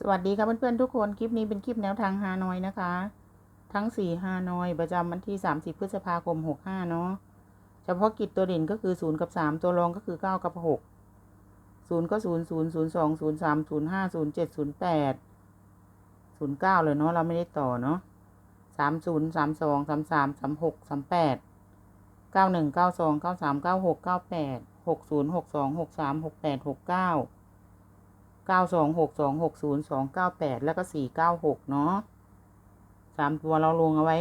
สวัสดีครับเพื่อนๆทุกคน คลิปนี้เป็นคลิปแนวทางฮานอยนะคะ ทั้ง4ฮานอยประจำวันที่ 30 พฤษภาคม 65 เนาะเฉพาะกิจตัวเด่นก็คือ 0 กับ 3 ตัวรองก็คือ 9 กับ 6 0 ก็ 0 0 0 2 0 3 0 5 0 7 0 8 0 9 เลยเนาะเราไม่ได้ต่อเนาะ30 32 33 36 38 91 92 93 96 98 60 62 63 68 69 เก้าสองหกสองหกศูนย์สองเก้าแปดแล้วก็สี่เก้าหกเนาะสามตัวเราลงเอาไว้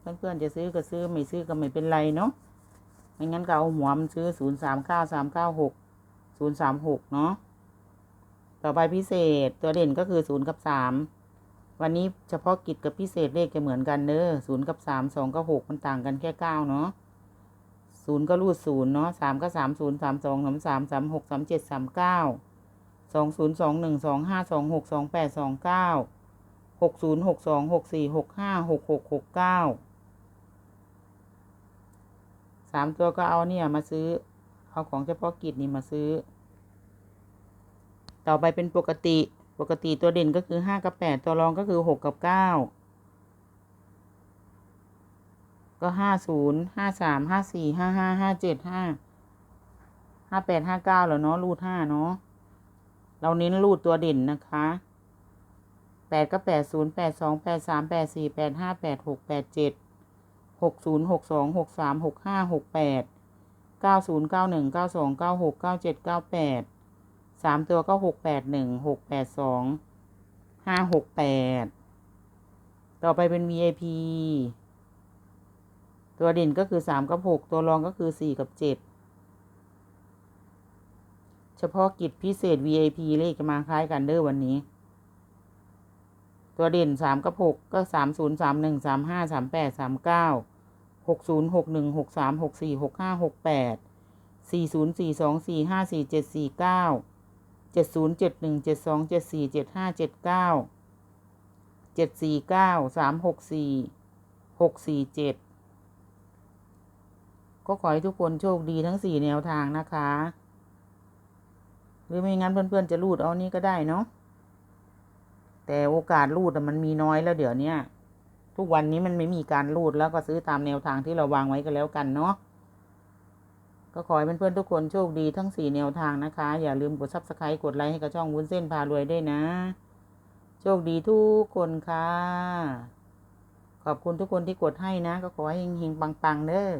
เพื่อนๆจะซื้อก็ซื้อไม่ซื้อก็ไม่เป็นไรเนาะไม่งั้นก็เอาหัวมันซื้อศูนย์สามเก้าสามเก้าหกศูนย์สามหกเนาะต่อไปพิเศษตัวเด่นก็คือศูนย์กับสามวันนี้เฉพาะกิจกับพิเศษเลขจะเหมือนกันเนอะศูนย์กับสามสองกับหกมันต่างกันแค่เก้าเนาะศูนย์ก็รูดศูนย์เนาะสามก็สามศูนย์สามสองสามสามสามหกสามเจ็ดสามเก้า สองศูนย์สองหนึ่งสองห้าสองหกสองแปดสองเก้าหกศูนย์หกสองหกสี่หกห้าหกหกหกเก้าสามตัวก็เอาเนี่ยมาซื้อ เอาของเฉพาะกิจนี่มาซื้อ ต่อไปเป็นปกติ ปกติตัวเด่นก็คือห้ากับแปดตัวรองก็คือหกกับเก้าก็ห้าศูนย์ห้าสามห้าสี่ห้าห้าห้าเจ็ดห้าห้าแปดห้าเก้าแล้วเนาะรูดห้าเนาะ เราเน้นรูดตัวเด่นนะคะแปดก็แปดศูนย์แปดสองแปดสามแปดสี่แปดห้าแปดหกแปดเจ็ดหกศูนย์หกสองหกสามหกห้าหกแปดเก้าศูนย์เก้าหนึ่งเก้าสองเก้าหกเก้าเจ็ดเก้าแปดสามตัวก็หกแปดหนึ่งหกแปดสองห้าหกแปดต่อไปเป็น VIP ตัวเด่นก็คือสามกับหกตัวรองก็คือสี่กับเจ็ด เฉพาะกิจพิเศษ VIP เลขจะมาคล้ายกันเด้อวันนี้ ตัวเด่นสามกับหกก็สามศูนย์สามหนึ่งสามห้าสามแปดสามเก้าหกศูนย์หกหนึ่งหกสามหกสี่หกห้าหกแปดสี่ศูนย์สี่สองสี่ห้าสี่เจ็ดสี่เก้าเจ็ดศูนย์เจ็ดหนึ่งเจ็ดสองเจ็ดสี่เจ็ดห้าเจ็ดเก้าเจ็ดสี่เก้าสามหกสี่หกสี่เจ็ดก็ขอให้ทุกคนโชคดีทั้งสี่แนวทางนะคะ หรือไม่งั้นเพื่อนๆจะรูดเอานี่ก็ได้เนาะแต่โอกาสรูดมันมีน้อยแล้วเดี๋ยวนี้ทุกวันนี้มันไม่มีการรูดแล้วก็ซื้อตามแนวทางที่เราวางไว้ก็แล้วกันเนาะก็ขอให้เพื่อนๆทุกคนโชคดีทั้งสี่แนวทางนะคะ อย่าลืมกดซับสไครต์กดไลค์ให้กับช่องวุ้นเส้นพารวยด้วยนะ โชคดีทุกคนค่ะ ขอบคุณทุกคนที่กดให้นะ ก็ขอให้เฮงๆปังๆเด้อ